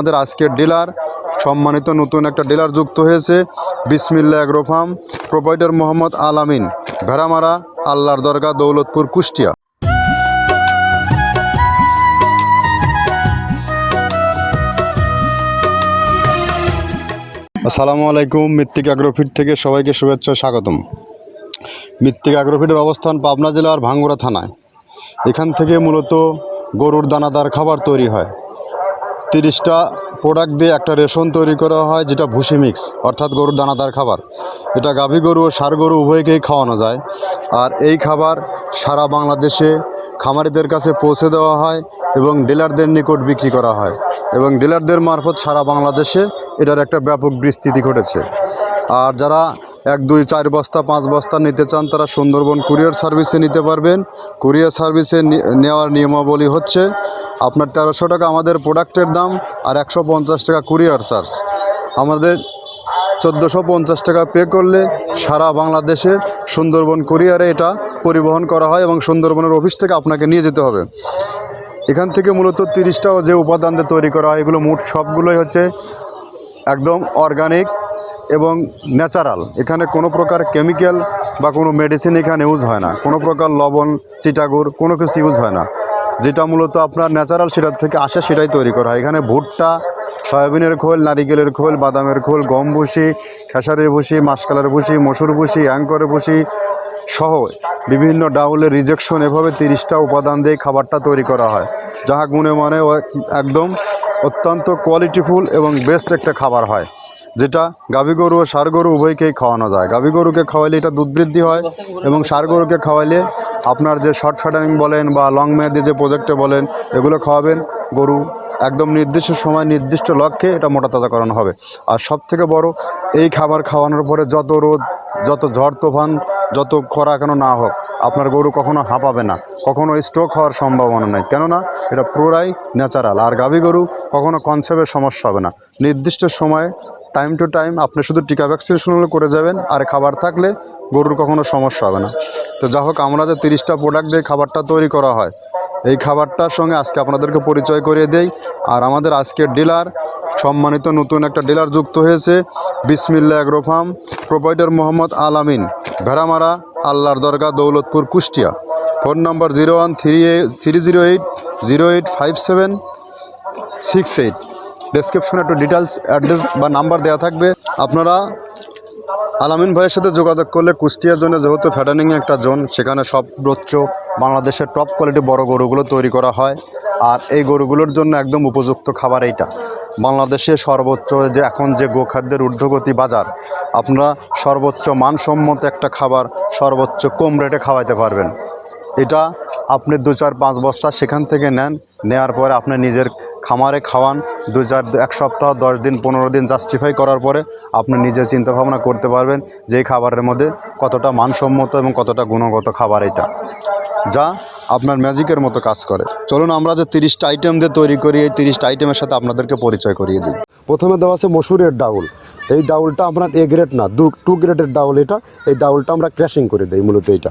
আমাদের আজকের ডিলার, সম্মানিত নতুন একটা ডিলার যুক্ত হয়েছে বিসমিল্লা agro farm proprietor Mohammad Alamin, Bheramara, আল্লাহর দরগা দৌলতপুর, কুষ্টিয়া। আসসালামু আলাইকুম, মৃত্তিক অ্যাগ্রোফিট থেকে সবাইকে শুভেচ্ছা, স্বাগতম। মৃত্তিক অ্যাগ্রোফিটের অবস্থান পাবনা জেলার ভাঙ্গুড়া থানায়। এখান থেকে মূলত গরুর দানাদার খাবার তৈরি হয়। তিরিশটা প্রোডাক্ট দিয়ে একটা রেশন তৈরি করা হয়, যেটা ভুসি মিক্স অর্থাৎ গরুর দানাদার খাবার। এটা গাভী গরু ও সার গরু উভয়কেই খাওয়ানো যায়। আর এই খাবার সারা বাংলাদেশে খামারিদের কাছে পৌঁছে দেওয়া হয় এবং ডিলারদের নিকট বিক্রি করা হয়। এবং ডিলারদের মারফত সারা বাংলাদেশে এটার একটা ব্যাপক বিস্তৃতি ঘটেছে। আর যারা এক, দুই, চার বস্তা, পাঁচ বস্তা নিতে চান তারা সুন্দরবন কুরিয়ার সার্ভিসে নিতে পারবেন। কুরিয়ার সার্ভিসে নেওয়ার নিয়মাবলী হচ্ছে আপনার তেরোশো টাকা আমাদের প্রোডাক্টের দাম আর একশো পঞ্চাশ টাকা কুরিয়ার চার্জ। আমাদের চোদ্দোশো পঞ্চাশ টাকা পে করলে সারা বাংলাদেশে সুন্দরবন কুরিয়ারে এটা পরিবহন করা হয় এবং সুন্দরবনের অফিস থেকে আপনাকে নিয়ে যেতে হবে। এখান থেকে মূলত তিরিশটাও যে উপাদান তৈরি করা হয়, এগুলো মোট সবগুলোই হচ্ছে একদম অর্গানিক এবং ন্যাচারাল। এখানে কোনো প্রকার কেমিক্যাল বা কোনো মেডিসিন এখানে ইউজ হয় না। কোনো প্রকার লবণ, চিটাগুড়, কোনো কিছু ইউজ হয় না। যেটা মূলত আপনার ন্যাচারাল সেটার থেকে আসে সেটাই তৈরি করা হয়। এখানে ভুট্টা, সয়াবিনের খোল, নারিকেলের খোল, বাদামের খোল, গম ভুসি, খেসারের ভুসি, মাসকালার ভুসি, মসুর ভুসি অ্যাঙ্করের ভুসি সহ বিভিন্ন ডাউলের রিজেকশন এভাবে তিরিশটা উপাদান দিয়ে খাবারটা তৈরি করা হয়। যাহা গুণে মানে একদম অত্যন্ত কোয়ালিটিফুল এবং বেস্ট একটা খাবার হয়। যেটা গাভী গরু ও ষাঁড় গরু উভয়কেই খাওয়ানো যায়। গাভী গরুকে খাওয়াইলে এটা দুধ বৃদ্ধি হয় এবং ষাঁড় গরুকে খাওয়াইলে আপনার যে শর্ট ফ্যাটারিং বলেন বা লং মেয়াদি যে প্রজেক্টে বলেন, এগুলো খাওয়াবেন। গরু একদম নির্দিষ্ট সময়, নির্দিষ্ট লক্ষ্যে এটা মোটা তাজা করানো হবে। আর সব থেকে বড়, এই খাবার খাওয়ানোর পরে যত রোদ, যত ঝড় তুফান, যত খরা কেন না হোক, আপনার গরু কখনো হাঁপাবে না, কখনো স্ট্রোক হওয়ার সম্ভাবনা নেই। কেননা এটা পুরাই ন্যাচারাল আর গাভী গরু কখনো কনসেপ্টের সমস্যা হবে না। নির্দিষ্ট সময়ে টাইম টু টাইম আপনি শুধু টিকা ভ্যাকসিনেশনগুলো করে যাবেন, আর খাবার থাকলে গরুর কখনো সমস্যা হবে না। তো যা হোক, আমরা যে তিরিশটা প্রোডাক্ট দিয়ে খাবারটা তৈরি করা হয়, এই খাবারটার সঙ্গে আজকে আপনাদেরকে পরিচয় করিয়ে দেই। আর আমাদের আজকের ডিলার সম্মানিত নতুন একটা ডিলার যুক্ত হয়েছে বিসমিল্লা agro farm proprietor Mohammad Alamin, Bheramara, আল্লাহর দরগা Daulatpur, Kushtia. Phone number zero one three eight three zero eight zero eight five seven six eight ডেসক্রিপশনে একটু ডিটেলস অ্যাড্রেস বা নাম্বার দেওয়া থাকবে। আপনারা আলামিন ভাইয়ের সাথে যোগাযোগ করলে কুষ্টিয়ার জন্য যেহেতু ফ্যাডানিং একটা জোন সেখানে সব রোচ্চ বাংলাদেশের টপ কোয়ালিটি বড় গরুগুলো তৈরি করা হয়। আর এই গরুগুলোর জন্য একদম উপযুক্ত খাবার এইটা। বাংলাদেশে সর্বোচ্চ যে এখন যে গোখাদ্যের ঊর্ধ্বগতি বাজার, আপনারা সর্বোচ্চ মানসম্মত একটা খাবার সর্বোচ্চ কম রেটে খাওয়াইতে পারবেন। এটা আপনি দু চার পাঁচ বস্তা সেখান থেকে নেন নেওয়ার পরে আপনি নিজের খামারে খাওয়ান, দু চার, এক সপ্তাহ, দশ দিন, পনেরো দিন জাস্টিফাই করার পরে আপনি নিজে চিন্তা ভাবনা করতে পারবেন যে খাবারের মধ্যে কতটা মানসম্মত এবং কতটা গুণগত খাবার এটা। যা আপনার ম্যাজিকের মতো কাজ করে। চলুন আমরা যে তিরিশটা আইটেম দিয়ে তৈরি করি, এই তিরিশটা আইটেমের সাথে আপনাদেরকে পরিচয় করিয়ে দিই। প্রথমে দেওয়া আছে মসুরের ডাউল। এই ডাউলটা আপনার এ গ্রেড না, দু টু গ্রেডের ডাউল এটা। এই ডাউলটা আমরা ক্র্যাশিং করে দিই, মূলত এইটা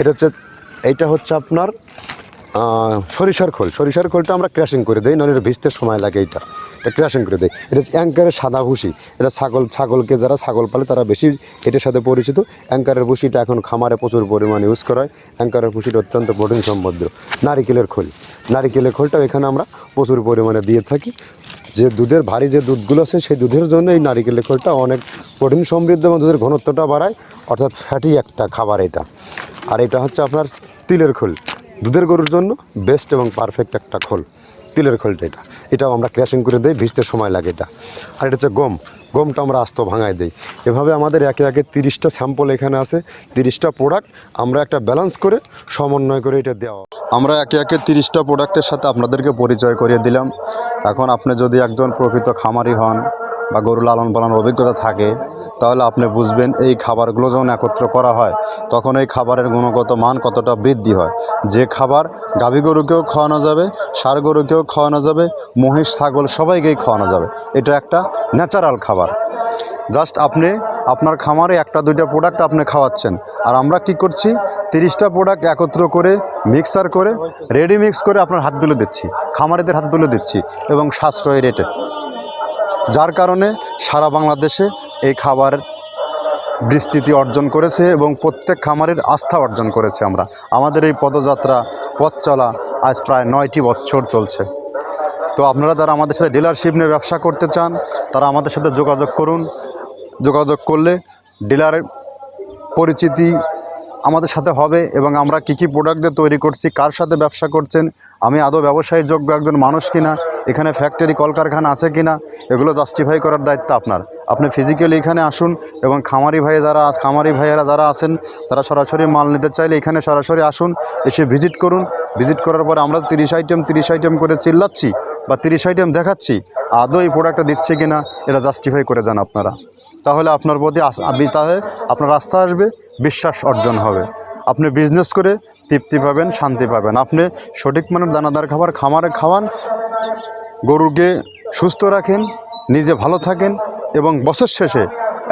এটা হচ্ছে, এইটা হচ্ছে আপনার সরিষার খোল। সরিষার খোলটা আমরা ক্র্যাশিং করে দিই এটা ভিজতে সময় লাগে এইটা। এটা ক্র্যাশিং করে দিই। এটা অ্যাঙ্কারের সাদা ভুসি। এটা ছাগল, ছাগলকে যারা ছাগল পালে তারা বেশি এটার সাথে পরিচিত। অ্যাঙ্কারের ভুসিটা এখন খামারে প্রচুর পরিমাণে ইউজ করা হয়। অ্যাঙ্কারের ভুসিটা অত্যন্ত প্রোটিন সমৃদ্ধ নারিকেলের খোল। নারিকেলের খোলটাও এখানে আমরা প্রচুর পরিমাণে দিয়ে থাকি। যে দুধের ভারী যে দুধগুলো আছে, সেই দুধের জন্য এই নারিকেলের খোলটা অনেক প্রোটিন সমৃদ্ধ এবং দুধের ঘনত্বটা বাড়ায়। অর্থাৎ ফ্যাটি একটা খাবার এটা। আর এটা হচ্ছে আপনার তিলের খোল। দুধের গরুর জন্য বেস্ট এবং পারফেক্ট একটা খোল। তিলের খোলটা এটা। এটাও আমরা ক্র্যাশিং করে দিই, ভিজতে সময় লাগে এটা। আর এটা হচ্ছে গম। গমটা আমরা আস্ত ভাঙায় দিই। এভাবে আমাদের একে একে তিরিশটা স্যাম্পল এখানে আছে, তিরিশটা প্রোডাক্ট আমরা একটা ব্যালেন্স করে সমন্বয় করে এটা দেওয়া। আমরা একে একে তিরিশটা প্রোডাক্টের সাথে আপনাদেরকে পরিচয় করিয়ে দিলাম। এখন আপনি যদি একজন প্রকৃত খামারি হন বা গরু লালন পালনের অভিজ্ঞতা থাকে, তাহলে আপনি বুঝবেন এই খাবারগুলো যখন একত্র করা হয়, তখন এই খাবারের গুণগত মান কতটা বৃদ্ধি হয়। যে খাবার গাভী গরুকেও খাওয়ানো যাবে, ষাঁড় গরুকেও খাওয়ানো যাবে, মহিষ, ছাগল সবাইকেই খাওয়ানো যাবে। এটা একটা ন্যাচারাল খাবার। জাস্ট আপনি, আপনার খামারে একটা, দুইটা প্রোডাক্ট আপনি খাওয়াচ্ছেন, আর আমরা কি করছি, তিরিশটা প্রোডাক্ট একত্র করে মিক্সার করে রেডি মিক্স করে আপনার হাত তুলে দিচ্ছি, খামারিদের হাতে তুলে দিচ্ছি, এবং সাশ্রয়ী রেটে যার কারণে সারা বাংলাদেশে এই খাবার বিস্তৃতি অর্জন করেছে এবং প্রত্যেক খামারের আস্থা অর্জন করেছে আমরা। আমাদের এই পদযাত্রা, পথ চলা আজ প্রায় নয়টি বছর চলছে। তো আপনারা যারা আমাদের সাথে ডিলারশিপ নিয়ে ব্যবসা করতে চান, তারা আমাদের সাথে যোগাযোগ করুন। যোগাযোগ করলে ডিলারের পরিচিতি আমাদের সাথে হবে এবং আমরা কী কী প্রোডাক্ট দিয়ে তৈরি করছি, কার সাথে ব্যবসা করছেন, আমি আদৌ ব্যবসায়ী যোগ্য একজন মানুষ কিনা, এখানে ফ্যাক্টরি কলকারখানা আছে কিনা, এগুলো জাস্টিফাই করার দায়িত্ব আপনার। আপনি ফিজিক্যালি এখানে আসুন এবং খামারি ভাই যারা, খামারি ভাইয়েরা যারা আছেন, তারা সরাসরি মাল নিতে চাইলে এখানে সরাসরি আসুন, এসে ভিজিট করুন। ভিজিট করার পরে আমরা তিরিশ আইটেম তিরিশ আইটেম করে চিল্লাচ্ছি বা তিরিশ আইটেম দেখাচ্ছি, আদৌ এই প্রোডাক্টটা দিচ্ছে কিনা, এটা জাস্টিফাই করে যান আপনারা। তাহলে আপনার প্রতি তাহলে আপনার রাস্তা আসবে, বিশ্বাস অর্জন হবে। আপনি বিজনেস করে তৃপ্তি পাবেন, শান্তি পাবেন। আপনি সঠিক মানের দানাদার খাবার খামারে খাওয়ান, গরুকে সুস্থ রাখেন, নিজে ভালো থাকেন এবং বছর শেষে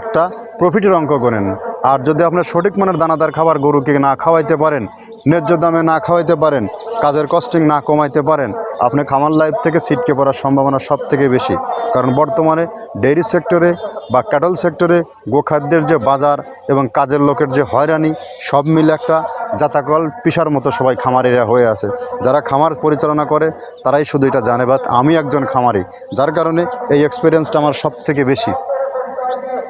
একটা প্রফিটের অঙ্ক করেন। আর যদি আপনার সঠিক মানের দানাদার খাবার গরুকে না খাওয়াইতে পারেন, ন্যায্য দামে না খাওয়াইতে পারেন, কাজের কস্টিং না কমাইতে পারেন, আপনি খামার লাইফ থেকে ছিটকে পড়ার সম্ভাবনা সব থেকে বেশি। কারণ বর্তমানে ডেইরি সেক্টরে বা ক্যাটল সেক্টরে গোখাদ্যের যে বাজার এবং কাজের লোকের যে হয়রানি, সব মিলে একটা জাতাকল পিসার মতো সবাই খামারিরা হয়ে আছে। যারা খামার পরিচালনা করে, তারাই শুধু এটা জানে, বাট আমি একজন খামারি, যার কারণে এই এক্সপিরিয়েন্সটা আমার সব থেকে বেশি।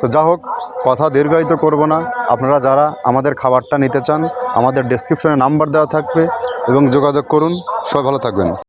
তো যা হোক, কথা দীর্ঘায়িত করব না। আপনারা যারা আমাদের খাবারটা নিতে চান, আমাদের ডেসক্রিপশনে নাম্বার দেওয়া থাকবে এবং যোগাযোগ করুন। সবাই ভালো থাকবেন।